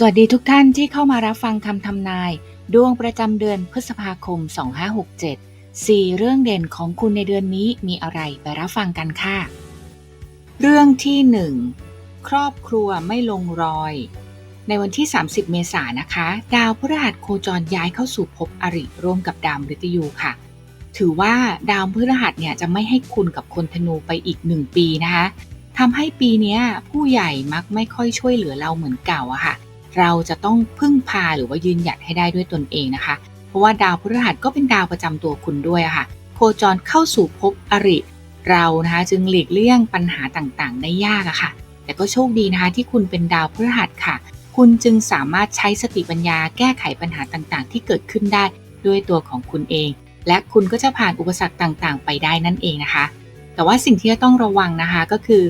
สวัสดีทุกท่านที่เข้ามารับฟังคำทำนาย ดวงประจำเดือนพฤษภาคม 2567 4 เรื่องเด่นของคุณในเดือนนี้มีอะไรไปรับฟังกันค่ะ เรื่องที่ 1 ครอบครัวไม่ลงรอย ในวันที่ 30 เมษายนนะคะ ดาวพฤหัสโคจรย้ายเข้าสู่ภพอริร่วมกับดาวมฤตยูค่ะ ถือว่าดาวพฤหัสเนี่ยจะไม่ให้คุณกับคนธนูไปอีกหนึ่งปีนะคะทำให้ปีนี้ผู้ใหญ่มักไม่ค่อยช่วยเหลือเราเหมือนเก่าอะค่ะ เราจะต้องพึ่งพาหรือว่ายืนหยัดให้ได้ด้วยตนเองนะคะ เพราะว่าดาวพฤหัสก็เป็นดาวประจำตัวคุณด้วยะค่ะ โคจรเข้าสู่ภพอริ เรานะคะจึงหลีกเลี่ยงปัญหาต่างๆ ได้ยากอะค่ะ แต่ก็โชคดีนะคะที่คุณเป็นดาวพฤหัสค่ะ คุณจึงสามารถใช้สติปัญญาแก้ไขปัญหาต่างๆ ที่เกิดขึ้นได้ด้วยตัวของคุณเอง และคุณก็จะผ่านอุปสรรคต่างๆ ไปได้นั่นเองนะคะ แต่ว่าสิ่งที่จะต้องระวังนะคะก็คือ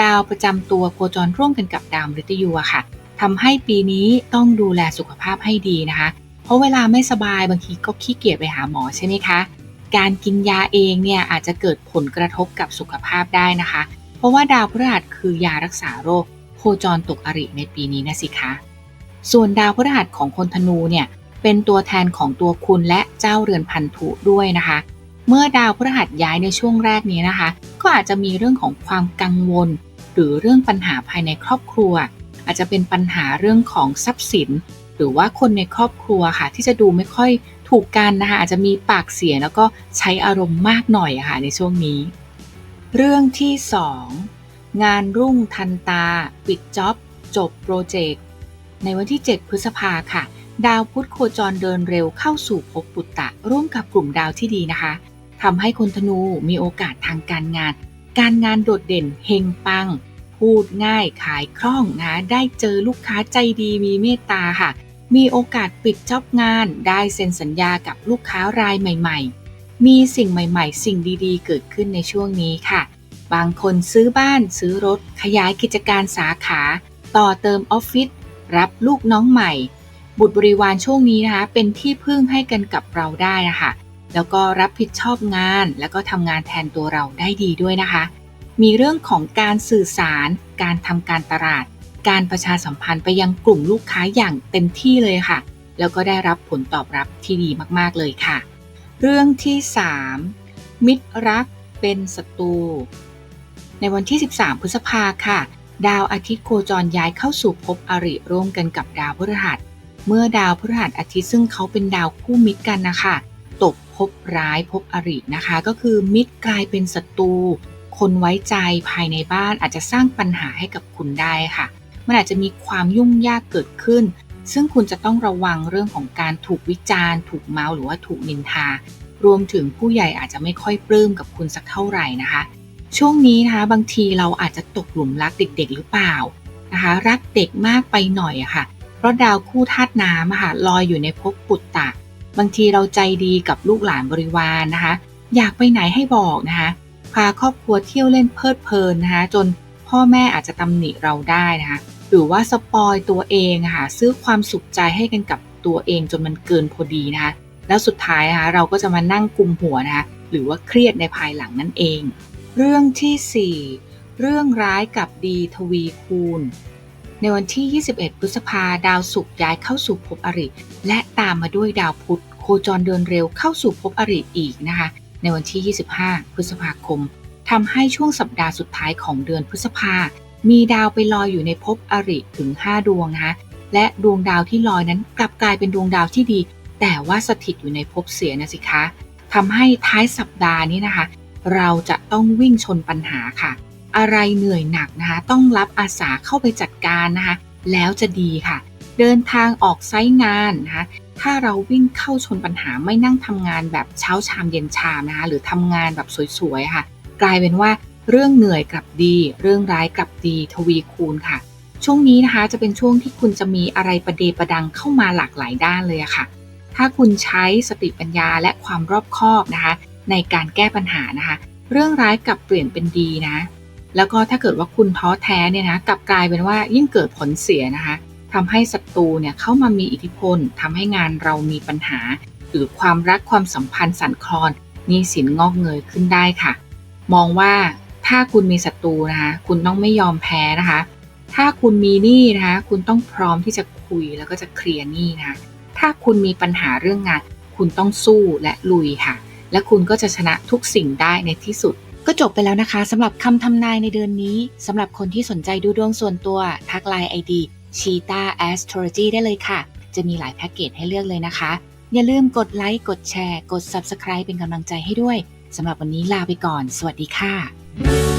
ดาวประจำตัวโคจรร่วมกันกับดาวมฤตยูอะค่ะ ทำให้ปีนี้ต้องดูแลสุขภาพให้ดีนะคะ เพราะเวลาไม่สบายบางทีก็ขี้เกียจไปหาหมอใช่ไหมคะ การกินยาเองเนี่ยอาจจะเกิดผลกระทบกับสุขภาพได้นะคะ เพราะว่าดาวพฤหัสคือยารักษาโรค โคจรตกอริในปีนี้นะสิคะ ส่วนดาวพฤหัสของคนธนูเนี่ยเป็นตัวแทนของตัวคุณและเจ้าเรือนพันธุด้วยนะคะ เมื่อดาวพฤหัสย้ายในช่วงแรกนี้นะคะ ก็อาจจะมีเรื่องของความกังวล หรือเรื่องปัญหาภายในครอบครัว อาจจะเป็นปัญหาเรื่องของทรัพย์สิน หรือว่าคนในครอบครัวค่ะที่จะดูไม่ค่อยถูกกันนะคะอาจจะมีปากเสียแล้วก็ใช้อารมณ์มากหน่อยะค่ะในช่วงนี้ เรื่องที่ 2 งานรุ่งทันตา ปิดจ็อบจบโปรเจกต์ในวันที่ 7 พฤษภาค่ะ ดาวพุธโคจรเดินเร็วเข้าสู่ภพปุตตะ ร่วมกับกลุ่มดาวที่ดีนะคะทำให้คนธนูมีโอกาสทางการงาน การงานโดดเด่นเฮงปัง พูดง่าย ขายคล่องนะได้เจอลูกค้าใจดีมีเมตตาค่ะ มีโอกาสปิดจ็อบงาน ได้เซ็นสัญญากับลูกค้ารายใหม่ ๆ มีสิ่งใหม่ ๆ สิ่งดีๆ เกิดขึ้นในช่วงนี้ค่ะ บางคนซื้อบ้านซื้อรถ ขยายกิจการสาขา ต่อเติมออฟฟิศรับลูกน้องใหม่ บุตรบริวารช่วงนี้นะคะ เป็นที่พึ่งให้กันกับเราได้นะคะแล้วก็รับผิดชอบงาน แล้วก็ทำงานแทนตัวเราได้ดีด้วยนะคะ มีเรื่องของการสื่อสาร การทำการตลาด การประชาสัมพันธ์ไปยังกลุ่มลูกค้าอย่างเต็มที่เลยค่ะ แล้วก็ได้รับผลตอบรับที่ดีมากๆเลยค่ะ เรื่องที่ 3 มิตรรักเป็นศัตรู ในวันที่ 13 พฤษภาค่ะ ดาวอาทิตย์โคจรย้ายเข้าสู่ภพอริร่วมกันกับดาวพฤหัส เมื่อดาวพฤหัสอาทิตย์ซึ่งเขาเป็นดาวคู่มิตรกันนะคะตกภพร้ายภพอรินะคะ ก็คือมิตรกลายเป็นศัตรู คนไว้ใจภายในบ้านอาจจะสร้างปัญหาให้กับคุณได้ค่ะ มันอาจจะมีความยุ่งยากเกิดขึ้น ซึ่งคุณจะต้องระวังเรื่องของการถูกวิจารณ์ ถูกเมาส์หรือว่าถูกนินทา รวมถึงผู้ใหญ่อาจจะไม่ค่อยปลื้มกับคุณสักเท่าไหร่นะคะ ช่วงนี้นะคะบางทีเราอาจจะตกหลุมรักเด็ก ๆ หรือเปล่านะคะรักเด็กมากไปหน่อยอะค่ะ เพราะดาวคู่ธาตุน้ำอะค่ะลอยอยู่ในภพปุตตะ บางทีเราใจดีกับลูกหลานบริวารนนะคะ อยากไปไหนให้บอกนะคะ พาครอบครัวเที่ยวเล่นเพลิดเพลินนะคะจนพ่อแม่อาจจะตำหนิเราได้นะคะหรือว่าสปอยตัวเองค่ะซื้อความสุขใจให้กันกับตัวเองจนมันเกินพอดีนะคะแล้วสุดท้ายนะคะเราก็จะมานั่งกุมหัวนะคะหรือว่าเครียดในภายหลังนั่นเอง เรื่องที่ 4 เรื่องร้ายกับดีทวีคูณ ในวันที่ 21 พฤษภาดาวศุกร์ย้ายเข้าสู่ภพอริ และตามมาด้วยดาวพุธโคจรเดินเร็วเข้าสู่ภพอริอีกนะคะ ในวันที่ 25 พฤษภาคมทำให้ช่วงสัปดาห์สุดท้ายของเดือนพฤษภา มีดาวไปลอยอยู่ในภพอริถึง 5 ดวงนะคะและดวงดาวที่ลอยนั้นกลับกลายเป็นดวงดาวที่ดี แต่ว่าสถิตอยู่ในภพเสียนะสิคะทำให้ท้ายสัปดาห์นี้นะคะ เราจะต้องวิ่งชนปัญหาค่ะ อะไรเหนื่อยหนักนะคะ ต้องรับอาสาเข้าไปจัดการนะคะ แล้วจะดีค่ะ เดินทางออกไซต์งานนะคะ ถ้าเราวิ่งเข้าชนปัญหาไม่นั่งทำงานแบบเช้าชามเย็นชามนะคะหรือทำงานแบบสวยๆค่ะ กลายเป็นว่าเรื่องเหนื่อยกลับดี เรื่องร้ายกลับดีทวีคูณค่ะ ช่วงนี้นะคะจะเป็นช่วงที่คุณจะมีอะไรประเดประดังเข้ามาหลากหลายด้านเลยค่ะ ถ้าคุณใช้สติปัญญาและความรอบคอบนะคะ ในการแก้ปัญหานะคะ เรื่องร้ายกลับเปลี่ยนเป็นดีนะ แล้วก็ถ้าเกิดว่าคุณท้อแท้เนี่ยนะกลับกลายเป็นว่ายิ่งเกิดผลเสียนะคะ ทำให้ศัตรูเนี่ยเข้ามามีอิทธิพลทำให้งานเรามีปัญหา หรือความรักความสัมพันธ์สั่นคลอนนี้สินงอกเงยขึ้นได้ค่ะ มองว่าถ้าคุณมีศัตรูนะคะคุณต้องไม่ยอมแพ้นะคะถถ้าคุณมีหนี้นะคะคุณต้องพร้อมที่จะคุยแล้วก็จะเคลียร์หนี้นะคะถ้าคุณมีปัญหาเรื่องงาน คุณต้องสู้และลุยค่ะ และคุณก็จะชนะทุกสิ่งได้ในที่สุด ก็จบไปแล้วนะคะสำหรับคำทำนายในเดือนนี้สำหรับคนที่สนใจดูดวงส่วนตัวทักไลน์ ID Cheetah Astrology ได้เลยค่ะ จะมีหลายแพ็กเกจให้เลือกเลยนะคะ อย่าลืมกดไลค์ กดแชร์ กด Subscribe เป็นกำลังใจให้ด้วยสำหรับวันนี้ลาไปก่อน สวัสดีค่ะ